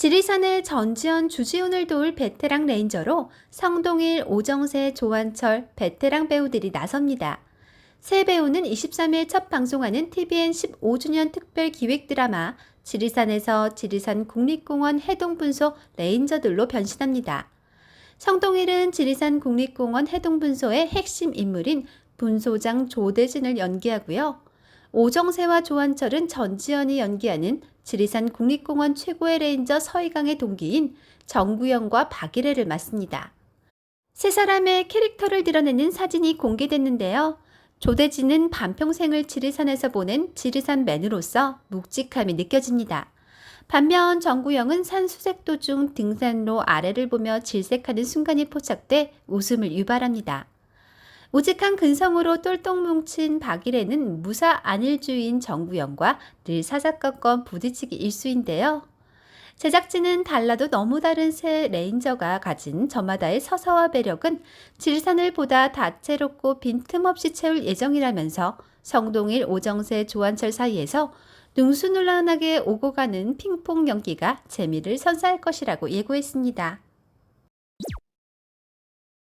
지리산의 전지현 주지훈을 도울 베테랑 레인저로 성동일, 오정세, 조한철, 베테랑 배우들이 나섭니다. 새 배우는 23일 첫 방송하는 TVN 15주년 특별 기획 드라마 지리산에서 지리산 국립공원 해동분소 레인저들로 변신합니다. 성동일은 지리산 국립공원 해동분소의 핵심 인물인 분소장 조대진을 연기하고요. 오정세와 조한철은 전지현이 연기하는 지리산 국립공원 최고의 레인저 서희강의 동기인 정구영과 박일혜를 맡습니다. 세 사람의 캐릭터를 드러내는 사진이 공개됐는데요. 조대진은 반평생을 지리산에서 보낸 지리산 맨으로서 묵직함이 느껴집니다. 반면 정구영은 산 수색 도중 등산로 아래를 보며 질색하는 순간이 포착돼 웃음을 유발합니다. 우직한 근성으로 똘똘 뭉친 박일혜는 무사 안일주의인 정구영과 늘 사사건건 부딪히기 일수인데요. 제작진은 달라도 너무 다른 새 레인저가 가진 저마다의 서사와 매력은 지리산을 보다 다채롭고 빈틈없이 채울 예정이라면서 성동일, 오정세, 조한철 사이에서 능수놀란하게 오고 가는 핑퐁 연기가 재미를 선사할 것이라고 예고했습니다.